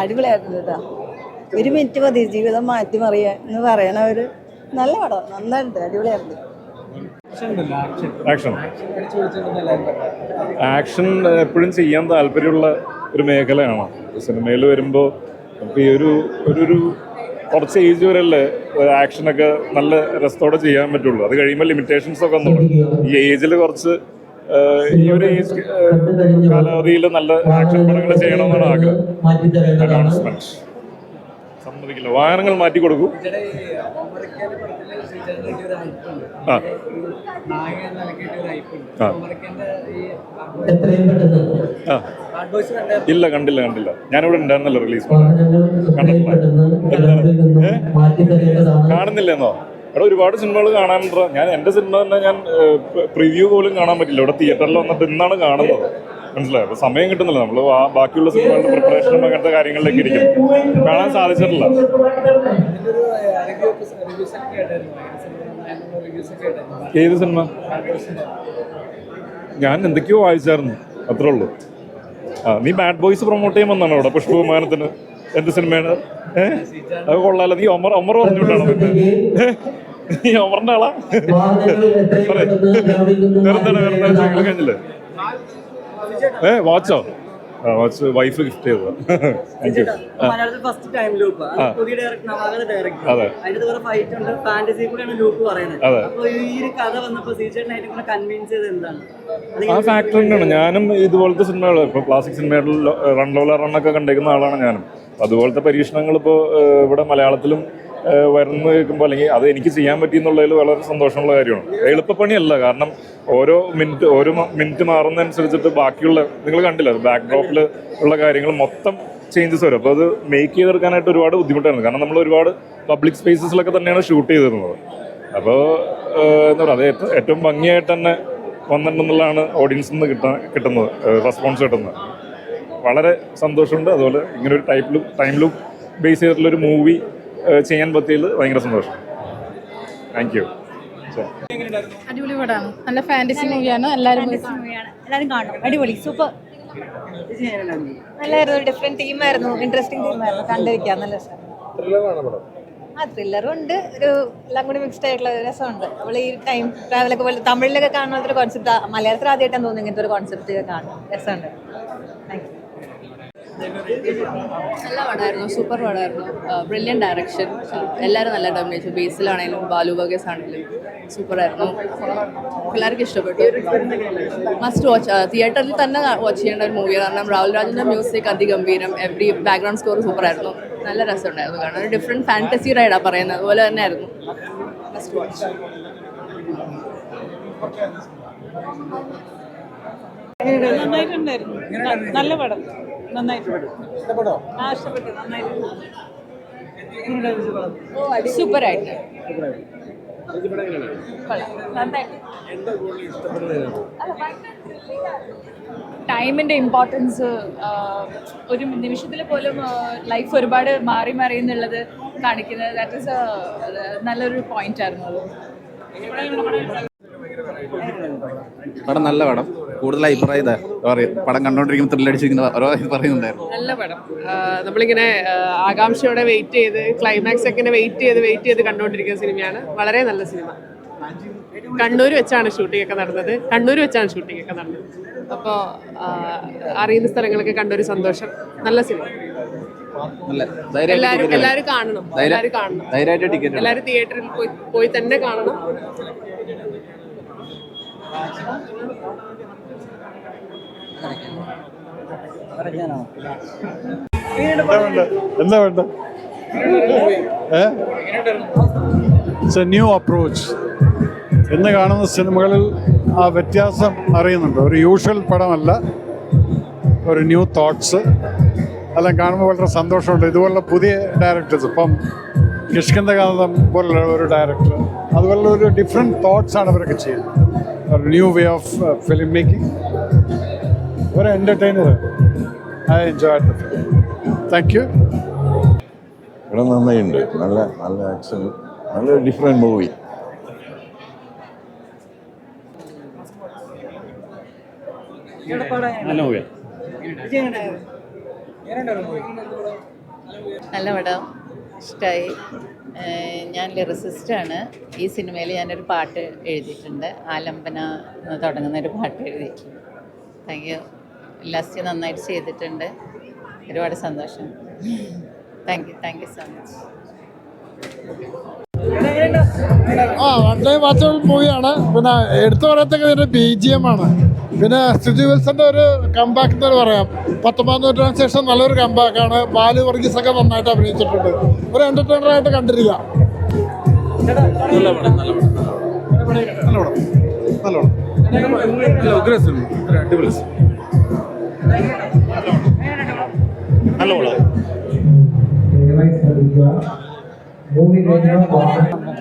അടിപൊളിയായിരുന്നു കേട്ടോ. ഒരു മിനിറ്റ് മതി ജീവിതം മാറ്റിമറിയാൻ എന്ന് പറയണ ഒരു നല്ല പടം നന്നായിട്ട് അടിപൊളിയായിരുന്നു. ആക്ഷൻ. ആക്ഷൻ. എപ്പോഴും ചെയ്യാൻ താല്പര്യമുള്ള ഒരു മേഖലയാണ് സിനിമയിൽ വരുമ്പോൾ നമുക്ക് ഈ ഒരു ഒരു കുറച്ച് ഏജ് വരെയല്ലേ ആക്ഷനൊക്കെ നല്ല രസത്തോടെ ചെയ്യാൻ പറ്റുള്ളൂ. അത് കഴിയുമ്പോൾ ലിമിറ്റേഷൻസ് ഒക്കെ ഒന്നും ഈ ഏജിൽ കുറച്ച് ഈ ഒരു ഏജ് കാലാവധിയിൽ നല്ല ആക്ഷൻ പടങ്ങൾ ചെയ്യണമെന്നാണ് ആഗ്രഹം. അനൗൺസ്മെന്റ് സമ്മതിക്കില്ല. വാഹനങ്ങൾ മാറ്റി കൊടുക്കൂ. ആ. ആ. ആ. ഇല്ല കണ്ടില്ല കണ്ടില്ല. ഞാനിവിടെ ഉണ്ടായിരുന്നല്ലോ റിലീസ് കാണുന്നില്ലെന്നോ? ഇവിടെ ഒരുപാട് സിനിമകൾ കാണാൻ ഞാൻ എന്റെ സിനിമ തന്നെ ഞാൻ പ്രിവ്യൂ പോലും കാണാൻ പറ്റില്ല. ഇവിടെ തിയേറ്ററിൽ വന്നിട്ട് ഇന്നാണ് കാണുന്നത്. മനസ്സിലായോ? അപ്പോൾ സമയം കിട്ടുന്നില്ല. നമ്മൾ ബാക്കിയുള്ള സിനിമകളുടെ പ്രിപ്പറേഷനും അങ്ങനത്തെ കാര്യങ്ങളിലേക്ക് ഇരിക്കും. കാണാൻ സാധിച്ചിട്ടില്ല. ഏത് സിനിമ? ഞാൻ എന്തൊക്കെയോ വായിച്ചായിരുന്നു. അത്രേ ഉള്ളൂ. ആ നീ ബാഡ് ബോയ്സ് പ്രൊമോട്ട് ചെയ്യാൻ വന്നാണ് അവിടെ പുഷ്പകുമാരത്തിന്? എന്ത് സിനിമയാണ്? അത് കൊള്ളാലോ. നീ ഒമർ ഒമർ പറഞ്ഞുകൊണ്ടാണോ? നീ ഓമറിന്റെ ആളാ? കഴിഞ്ഞില്ലേ? ഏ വാച്ചോ? വാച്ച് വൈഫ് ഗിഫ്റ്റ് ചെയ്തത്. Thank you first time loop ആ. ഫാക്ടർ തന്നെയാണ്. ഞാനും ഇതുപോലത്തെ സിനിമകൾ ഇപ്പൊ ക്ലാസിക് സിനിമകളിൽ റൺ ലോല റണ്ണൊക്കെ കണ്ടേക്കുന്ന ആളാണ് ഞാനും. അതുപോലത്തെ പരീക്ഷണങ്ങൾ ഇപ്പോ ഇവിടെ മലയാളത്തിലും വരുന്നു കേൾക്കുമ്പോൾ അല്ലെങ്കിൽ അത് എനിക്ക് ചെയ്യാൻ പറ്റി എന്നുള്ളതിൽ വളരെ സന്തോഷമുള്ള കാര്യമാണ്. എളുപ്പപ്പണിയല്ല കാരണം ഓരോ മിനിറ്റ് ഓരോ മിനിറ്റ് മാറുന്നതനുസരിച്ചിട്ട് ബാക്കിയുള്ള നിങ്ങൾ കണ്ടില്ല ബാക്ക് ഡ്രോപ്പിൽ ഉള്ള കാര്യങ്ങൾ മൊത്തം ചേഞ്ചസ് വരും. അപ്പോൾ അത് മേക്ക് ചെയ്തെടുക്കാനായിട്ട് ഒരുപാട് ബുദ്ധിമുട്ടായിരുന്നു. കാരണം നമ്മൾ ഒരുപാട് പബ്ലിക് സ്പേസസിലൊക്കെ തന്നെയാണ് ഷൂട്ട് ചെയ്തിരുന്നത്. അപ്പോൾ എന്താ പറയുക അത് ഏറ്റവും ഏറ്റവും ഭംഗിയായിട്ട് തന്നെ വന്നിട്ടുണ്ടെന്നുള്ളതാണ് ഓഡിയൻസിൽ നിന്ന് കിട്ടാൻ കിട്ടുന്നത് റെസ്പോൺസ് കിട്ടുന്നത്. വളരെ സന്തോഷമുണ്ട്. അതുപോലെ ഇങ്ങനെ ഒരു ടൈപ്പിലും ടൈമിലും ബേസ് ചെയ്തിട്ടുള്ളൊരു മൂവി ചെയ്യാൻ പറ്റിയത് ഭയങ്കര സന്തോഷം. താങ്ക് യു അടിപൊളി പടമാണ്. നല്ല ഫാന്റസി മൂവിയാണ് എല്ലാവരും എല്ലാവരും കാണണം. അടിപൊളി. സൂപ്പർ? നല്ലായിരുന്നു ഡിഫറെന്റ് തീമായിരുന്നു ഇൻട്രസ്റ്റിംഗ് തീമായിരുന്നു കണ്ടിരിക്കാൻ നല്ല രസം. ആ ത്രില്ലറും ഉണ്ട്. ഒരു എല്ലാം കൂടി മിക്സ്ഡ് ആയിട്ടുള്ള ഒരു രസമുണ്ട്. നമ്മൾ ഈ ടൈം ട്രാവലൊക്കെ പോലെ തമിഴിലൊക്കെ കാണുന്ന ഒരു കോൺസെപ്റ്റ് മലയാളത്തിൽ ആദ്യമായിട്ടാണ് തോന്നുന്നത് ഇങ്ങനത്തെ ഒരു കോൺസെപ്റ്റ് കാണും രസമുണ്ട്. നല്ല പടമായിരുന്നു സൂപ്പർ പടമായിരുന്നു. ബ്രില്യൻ ഡയറക്ഷൻ എല്ലാവരും നല്ല ഡോമിനേഷൻ ബേസിലാണെങ്കിലും ബാലു ബഗേസ് ആണെങ്കിലും സൂപ്പറായിരുന്നു. പിള്ളേർക്ക് ഇഷ്ടപ്പെട്ടു. മസ്റ്റ് വാച്ച് തിയേറ്ററിൽ തന്നെ വാച്ച് ചെയ്യേണ്ട ഒരു മൂവിയാണ് കാരണം രാഹുൽ രാജിന്റെ മ്യൂസിക് അതിഗംഭീരം. എവറി ബാക്ക്ഗ്രൗണ്ട് സ്കോർ സൂപ്പറായിരുന്നു. നല്ല രസമുണ്ടായിരുന്നു കാരണം ഒരു ഡിഫറെന്റ് ഫാന്റസി റൈഡാണ് പറയുന്നത്. അതുപോലെ തന്നെ ആയിരുന്നു മസ്റ്റ് വാച്ച് നന്നായിട്ടുണ്ടായിരുന്നു നല്ല പടം. നന്നായിട്ട് സൂപ്പറായിട്ട്. ടൈമിന്റെ ഇമ്പോർട്ടൻസ് ഒരു നിമിഷത്തിൽ പോലും ലൈഫ് ഒരുപാട് മാറി മാറി എന്നുള്ളത് കാണിക്കുന്നത് ദാറ്റ് ഇസ് നല്ലൊരു പോയിന്റ് ആയിരുന്നു അത്. പടം നല്ല പടം. കൂടുതൽ അഭിപ്രായം ഇതാ പടം കണ്ടോണ്ടിരിക്കുമ്പോൾ ത്രില്ലടിച്ചിരിക്കുന്ന ഓരോ ഇത് പറയുന്നുണ്ടായിരുന്നു. നല്ല പടം. നമ്മളിങ്ങനെ ആകാംക്ഷയോടെ വെയിറ്റ് ചെയ്ത് ക്ലൈമാക്സ് ഒക്കെ വെയിറ്റ് ചെയ്ത് വെയിറ്റ് ചെയ്ത് കണ്ടോണ്ടിരിക്കുന്ന സിനിമയാണ്. വളരെ നല്ല സിനിമ. കണ്ണൂർ വെച്ചാണ് ഷൂട്ടിംഗ് ഒക്കെ നടന്നത്. കണ്ണൂർ വെച്ചാണ് ഷൂട്ടിംഗ് ഒക്കെ നടന്നത്. അപ്പോൾ അറിയുന്ന സ്ഥലങ്ങളൊക്കെ കണ്ടൊരു സന്തോഷം. നല്ല സിനിമ. എല്ലാവരും എല്ലാവരും കാണണം. എല്ലാവരും കാണണം. എല്ലാവരും തിയേറ്ററിൽ പോയി പോയി തന്നെ കാണണം? എന്താ വേണ്ട ഇറ്റ്സ് എ ന്യൂ അപ്രോച്ച് ഇന്ന് കാണുന്ന സിനിമകളിൽ ആ വ്യത്യാസം അറിയുന്നുണ്ട്. ഒരു യൂഷ്വൽ പടമല്ല. ഒരു ന്യൂ തോട്ട്സ് എല്ലാം കാണുമ്പോൾ വളരെ സന്തോഷമുണ്ട്. ഇതുപോലുള്ള പുതിയ ഡയറക്ടേഴ്സ് ഇപ്പം കിഷ്കിന്ദകാന്തം പോലുള്ള ഒരു ഡയറക്ടർ അതുപോലുള്ള ഒരു ഡിഫറെന്റ് തോട്ട്സാണ് ആണ് ഇവരൊക്കെ ചെയ്യുന്നത്. ഒരു new way of film making ഒരു entertainer I enjoy the film thank you ഇവിടെ നന്നായിട്ടുണ്ട് നല്ല നല്ല ആക്ഷൻ നല്ല ഡിഫറെന്റ് മൂവി നല്ല എങ്ങനെയുണ്ടായിരുന്നു? നല്ല പടം. ഇഷ്ടമായി ഞാൻ ലിറിസിസ്റ്റാണ്. ഈ സിനിമയിൽ ഞാനൊരു പാട്ട് എഴുതിയിട്ടുണ്ട്. ആലംബന എന്ന് തുടങ്ങുന്ന ഒരു പാട്ട് എഴുതിയിട്ടുണ്ട് താങ്ക് യു ലസ്റ്റ് നന്നായിട്ട് ചെയ്തിട്ടുണ്ട്. ഒരുപാട് സന്തോഷം. Thank you thank you so much ആ വൺ ടൈം വാച്ചബിൾ മൂവിയാണ്. പിന്നെ എടുത്തു പറയത്തക്ക ബി ജി എം ആണ്. പിന്നെ സ്റ്റുജി വിൽസന്റെ ഒരു കമ്പാക്ക് എന്ന് പറയാം. പത്തൊമ്പതാം നൂറ്റാണ്ടിന് ശേഷം നല്ലൊരു കമ്പാക്കാണ് ബാലു വർഗീസ് ഒക്കെ നന്നായിട്ട് അഭിനയിച്ചിട്ടുണ്ട്. ഒരു എന്റർടൈനർ ആയിട്ട് കണ്ടിരിക്കുക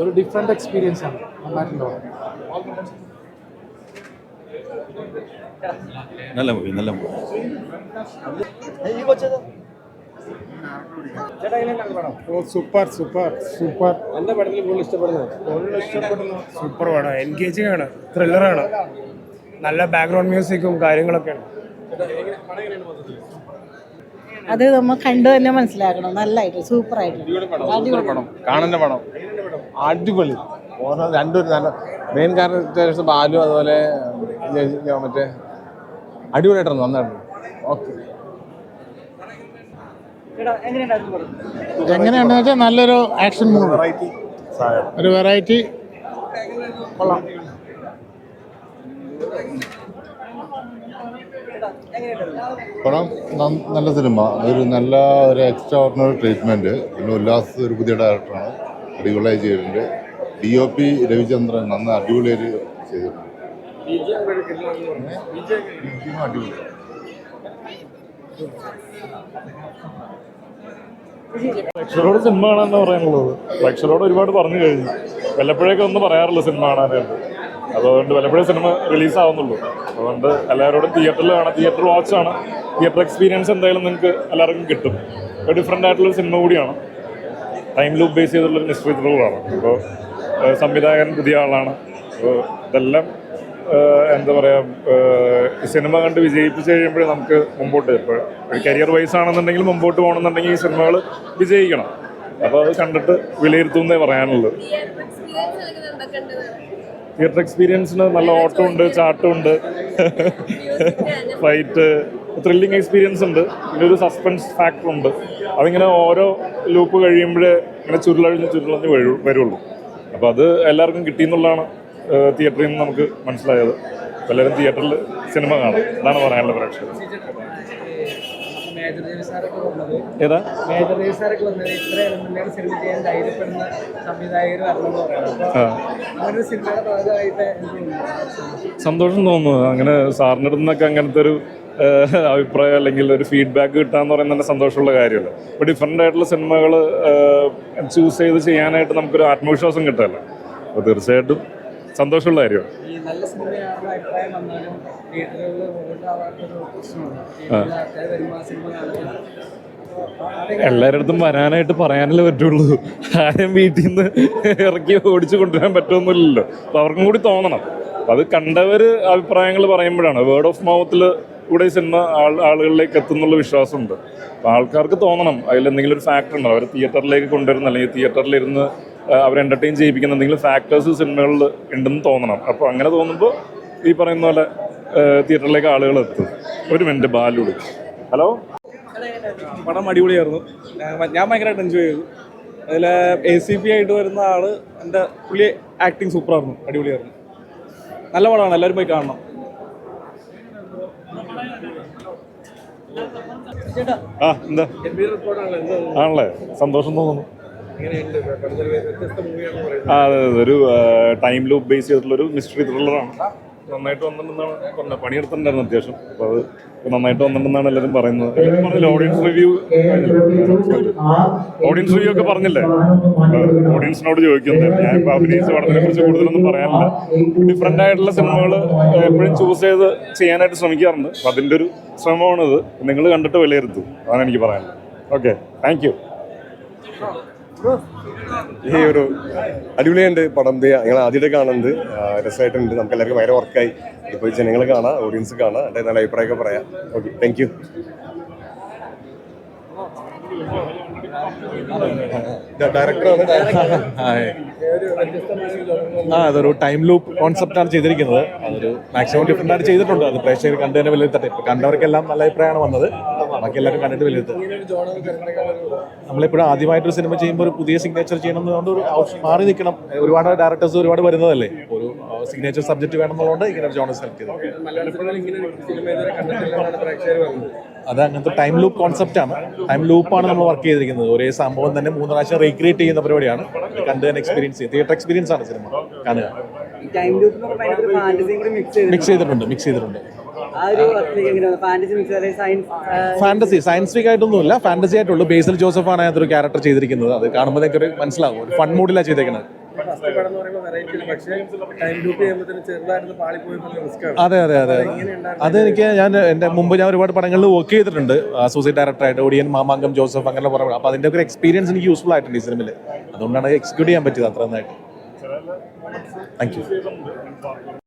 ഒരു ഡിഫറെന്റ് എക്സ്പീരിയൻസ് ആണ്. നന്നായിട്ടുണ്ടോ. നല്ല മൂവി നല്ല മൂവി സൂപ്പർ സൂപ്പർ സൂപ്പർ. എന്താ പടത്തിൽ കൂടുതൽ ഇഷ്ടപ്പെടുന്നത്? കൂടുതൽ ഇഷ്ടപ്പെടുന്നത് സൂപ്പർ പടം. എൻഗേജിംഗ് ആണ് ത്രില്ലറാണ് നല്ല ബാക്ക്ഗ്രൗണ്ട് മ്യൂസിക്കും കാര്യങ്ങളൊക്കെ അത് നമ്മൾ കണ്ടു തന്നെ മനസ്സിലാക്കണം. നല്ലതായിട്ട് സൂപ്പർ ആയിട്ട് കാണുന്ന പടം. അടിപൊളി. ഓരോ രണ്ടും നല്ല മെയിൻ ക്യാരക്ടേഴ്സ് ബാലു അതുപോലെ മറ്റേ അടിപൊളിയായിട്ടാണ് നന്നായിട്ടുണ്ട്. ഓക്കെ. എങ്ങനെയാണെന്ന് വെച്ചാൽ നല്ലൊരു ആക്ഷൻ മൂവി ഒരു വെറൈറ്റി കൊള്ളാം. പടം നല്ല സിനിമ ഒരു നല്ല ഒരു എക്സ്ട്രാ ഓർഡിനറി ട്രീറ്റ്മെന്റ് പിന്നെ ഉല്ലാസ് ഒരു പുതിയ ഡയറക്ടറാണ് അടിപൊളിയായി ചെയ്തിട്ടുണ്ട്. ഡി ഒ പി രവിചന്ദ്രൻ നന്ന് അടിപൊളിയായിട്ട് ചെയ്തിട്ടുണ്ട്. അടിപൊളി പ്രേക്ഷകരോട് സിനിമ കാണാൻ പറയാനുള്ളത്? ലക്ഷറോട് ഒരുപാട് പറഞ്ഞു കഴിഞ്ഞു. വല്ലപ്പോഴേക്കും ഒന്നും പറയാറില്ല സിനിമ കാണാനായിട്ട്. അതുകൊണ്ട് വല്ലപ്പോഴേ സിനിമ റിലീസ് ആവുന്നുള്ളൂ. അതുകൊണ്ട് എല്ലാവരോടും തിയേറ്ററിൽ കാണാം. തിയേറ്റർ വാച്ച് ആണ്. തിയേറ്റർ എക്സ്പീരിയൻസ് എന്തായാലും നിങ്ങൾക്ക് എല്ലാവർക്കും കിട്ടും. ഒരു ഡിഫറെന്റ് ആയിട്ടുള്ള സിനിമ കൂടിയാണ്. ടൈം ലൂപ്പ് ബേസ് ചെയ്തിട്ടുള്ളൊരു മിസ്റ്ററി ത്രില്ലറാണ് അപ്പോൾ സംവിധായകൻ പുതിയ ആളാണ്. അപ്പോൾ ഇതെല്ലാം എന്താ പറയുക സിനിമ കണ്ട് വിജയിപ്പിച്ച് കഴിയുമ്പോഴേ നമുക്ക് മുമ്പോട്ട് ഇപ്പോൾ ഒരു കരിയർ വൈസ് ആണെന്നുണ്ടെങ്കിൽ മുമ്പോട്ട് പോകണമെന്നുണ്ടെങ്കിൽ ഈ സിനിമകൾ വിജയിക്കണം. അപ്പോൾ അത് കണ്ടിട്ട് വിലയിരുത്തുന്നേ പറയാനുള്ളൂ. തിയേറ്റർ എക്സ്പീരിയൻസിന് നല്ല ഓട്ടമുണ്ട് ചാട്ടമുണ്ട്. ഫൈറ്റ് ത്രില്ലിംഗ് എക്സ്പീരിയൻസ് ഉണ്ട്. പിന്നെ ഒരു സസ്പെൻസ് ഫാക്ടർ ഉണ്ട്. അതിങ്ങനെ ഓരോ ലൂപ്പ് കഴിയുമ്പോഴേ ഇങ്ങനെ ചുരുളഴിഞ്ഞ് ചുരുളഞ്ഞ് വരൂ വരുള്ളൂ. അപ്പോൾ അത് എല്ലാവർക്കും കിട്ടിയെന്നുള്ളതാണ് തിയേറ്ററിൽ നിന്ന് നമുക്ക് മനസ്സിലായത്. പലരും തിയേറ്ററിൽ സിനിമ കാണും. അതാണ് പറയാനുള്ള പ്രേക്ഷകർ. ഏതാ? സന്തോഷം തോന്നുന്നു. അങ്ങനെ സാറിന്റെ അടുത്ത് നിന്നൊക്കെ അങ്ങനത്തെ ഒരു അഭിപ്രായം അല്ലെങ്കിൽ ഒരു ഫീഡ്ബാക്ക് കിട്ടാന്ന് പറയുന്നത് തന്നെ സന്തോഷമുള്ള കാര്യമല്ല. ഇപ്പോൾ ഡിഫറെന്റ് ആയിട്ടുള്ള സിനിമകൾ ചൂസ് ചെയ്ത് ചെയ്യാനായിട്ട് നമുക്കൊരു ആത്മവിശ്വാസം കിട്ടുമല്ലോ അപ്പോൾ തീർച്ചയായിട്ടും സന്തോഷമുള്ള കാര്യമാണ്. ഈ നല്ല സിനിമയാണെന്ന അഭിപ്രായം വന്നാലും തിയേറ്ററുകളിൽ വോട്ടാവാത്തൊരു പ്രശ്നമാണ് തിയേറ്ററിൽ ആൾക്കാർ വരുമ്പോൾ ആ സിനിമ കാണുക എല്ലാവരുടെ അടുത്തും വരാനായിട്ട് പറയാനല്ലേ പറ്റുള്ളൂ. ആരും വീട്ടിൽ നിന്ന് ഇറക്കി ഓടിച്ചു കൊണ്ടുവരാൻ പറ്റുമെന്നില്ലല്ലോ അപ്പോൾ അവർക്കും കൂടി തോന്നണം. അത് കണ്ടവര് അഭിപ്രായങ്ങൾ പറയുമ്പോഴാണ്. വേർഡ് ഓഫ് മൗത്തിൽ കൂടെ സിനിമ ആൾ ആളുകളിലേക്ക് എത്തുന്നുള്ള വിശ്വാസമുണ്ട്. അപ്പോൾ ആൾക്കാർക്ക് തോന്നണം. അതിൽ എന്തെങ്കിലും ഒരു ഫാക്ടർ ഉണ്ടോ? അവർ തിയേറ്ററിലേക്ക് കൊണ്ടുവരുന്ന അല്ലെങ്കിൽ തിയേറ്ററിലിരുന്ന് അവർ എന്റർടൈൻ ചെയ്യിപ്പിക്കുന്ന എന്തെങ്കിലും ഫാക്ടേഴ്സ് സിനിമകളിൽ ഉണ്ടെന്ന് തോന്നണം. അപ്പോൾ അങ്ങനെ തോന്നുമ്പോൾ ഈ പറയുന്ന പോലെ തിയേറ്ററിലേക്ക് ആളുകൾ എത്തും. ഒരു മിനിറ്റ് ബാലു ഹലോ പടം അടിപൊളിയായിരുന്നു. ഞാൻ- ഭയങ്കരമായിട്ട് എൻജോയ് ചെയ്തു. അതിൽ എ സി പി ആയിട്ട് വരുന്ന ആൾ എന്റെ പുള്ളി ആക്ടിങ് സൂപ്പറായിരുന്നു അടിപൊളിയായിരുന്നു. നല്ല പടമാണ്. എല്ലാവരും പോയി കാണണം. ആ എന്താ? ആണല്ലേ? സന്തോഷം തോന്നുന്നു. അതെ ഒരു ടൈം ലൂപ്പ് ബേസ് ചെയ്തിട്ടുള്ളൊരു മിസ്റ്ററി ത്രില്ലറാണ് നന്നായിട്ട് വന്നിട്ടുണ്ടെന്നാണ് പണിയെടുത്തിട്ടുണ്ടായിരുന്നു അത്യാവശ്യം. അപ്പോൾ അത് നന്നായിട്ട് വന്നിട്ടുണ്ടെന്നാണ് എല്ലാവരും പറയുന്നത്. എല്ലാവരും പറഞ്ഞില്ല ഓഡിയൻസ് റിവ്യൂ ഓഡിയൻസ് റിവ്യൂ ഒക്കെ പറഞ്ഞില്ലേ? ഓഡിയൻസിനോട് ചോദിക്കുന്നത് ഞാൻ ഇപ്പോൾ അഭിനയിച്ച പടത്തിനെ കുറിച്ച് കൂടുതലൊന്നും പറയാനില്ല. ഡിഫറെന്റ് ആയിട്ടുള്ള സിനിമകൾ എപ്പോഴും ചൂസ് ചെയ്ത് ചെയ്യാനായിട്ട് ശ്രമിക്കാറുണ്ട്. അപ്പം അതിന്റെ ഒരു ശ്രമമാണിത്. നിങ്ങൾ കണ്ടിട്ട് വിലയിരുത്തും. അതാണ് എനിക്ക് പറയാനുള്ളത്. ഓക്കെ താങ്ക് യു ഈ ഒരു അടിപൊളിയുണ്ട് പടം. ഇത് ഞങ്ങൾ ആദ്യമായിട്ട് കാണുന്നത്. രസമായിട്ടുണ്ട്. നമുക്ക് എല്ലാവർക്കും ഭയങ്കര വർക്കായി ഇപ്പോൾ ജനങ്ങൾ കാണാം ഓഡിയൻസ് കാണാം. എന്റെ നല്ല അഭിപ്രായമൊക്കെ പറയാം. ഓക്കെ താങ്ക് യു ആ അതൊരു ടൈം ലൂപ്പ് കോൺസെപ്റ്റാണ് ചെയ്തിരിക്കുന്നത്. അതൊരു മാക്സിമം ഡിഫറെന്റ് ആയിട്ട് ചെയ്തിട്ടുണ്ട്. അത് പ്രേക്ഷകർ കണ്ടതിന് വലിയ തട്ടി കണ്ടവർക്കെല്ലാം നല്ല അഭിപ്രായമാണ് വന്നത്. ബാക്കി എല്ലാവരും കണ്ടിട്ട് വലിയ നമ്മളെപ്പോഴും ആദ്യമായിട്ടൊരു സിനിമ ചെയ്യുമ്പോൾ ഒരു പുതിയ സിഗ്നേച്ചർ ചെയ്യണം എന്നുകൊണ്ട് ഒരു മാറി നിൽക്കണം. ഒരുപാട് ഡയറക്ടേഴ്സ് ഒരുപാട് വരുന്നതല്ലേ? ഒരു സിഗ്നേച്ചർ സബ്ജക്റ്റ് വേണം എന്നുള്ളതുകൊണ്ട് ഇങ്ങനെ ഒരു ജോണർ സെലക്ട് പറഞ്ഞത് അത് അങ്ങനത്തെ ടൈം ലൂപ്പ് കോൺസെപ്റ്റ് ആണ്. ടൈം ലൂപ്പാണ് നമ്മൾ വർക്ക് ചെയ്തിരിക്കുന്നത്. ഒരേ സംഭവം തന്നെ മൂന്ന് പ്രാവശ്യം റീക്രിയേറ്റ് ചെയ്യുന്ന പരിപാടിയാണ്. കണ്ട് തന്നെ എക്സ്പീരിയൻസ് ചെയ്യും തിയേറ്റർ എക്സ്പീരിയൻസ് ആണ് സിനിമ കാണുക. മിക്സ് ചെയ്ത് ചെയ്തിട്ടുണ്ട്. മിക്സ് ചെയ്തിട്ടുണ്ട്. ഫാന്റസി സയൻസിഫിക് ആയിട്ടൊന്നുമില്ല. ഫാന്റസി ആയിട്ടുള്ളൂ. ബേസിൽ ജോസഫ് ആണ് അതൊരു ക്യാരക്ടർ ചെയ്തിരിക്കുന്നത്. അത് കാണുമ്പോൾ നിങ്ങൾക്ക് മനസ്സിലാവും. ഒരു ഫൺ മൂഡിലാണ് ചെയ്തേക്കുന്നത് അതെ അതെ അതെ. അത് എനിക്ക് ഞാൻ എന്റെ മുമ്പ് ഞാൻ ഒരുപാട് പടങ്ങളിൽ വർക്ക് ചെയ്തിട്ടുണ്ട്. അസോസിയേറ്റ് ഡയറക്ടറായിട്ട് ഒടിയൻ മാമാങ്കം ജോസഫ് അങ്ങനെ കുറേ അപ്പൊ അതിന്റെ ഒരു എക്സ്പീരിയൻസ് എനിക്ക് യൂസ്ഫുൾ ആയിട്ടുണ്ട് ഈ സിനിമയിൽ അതുകൊണ്ടാണ് എക്സിക്യൂട്ട് ചെയ്യാൻ പറ്റിയത് അത്ര നന്നായിട്ട്. Thank you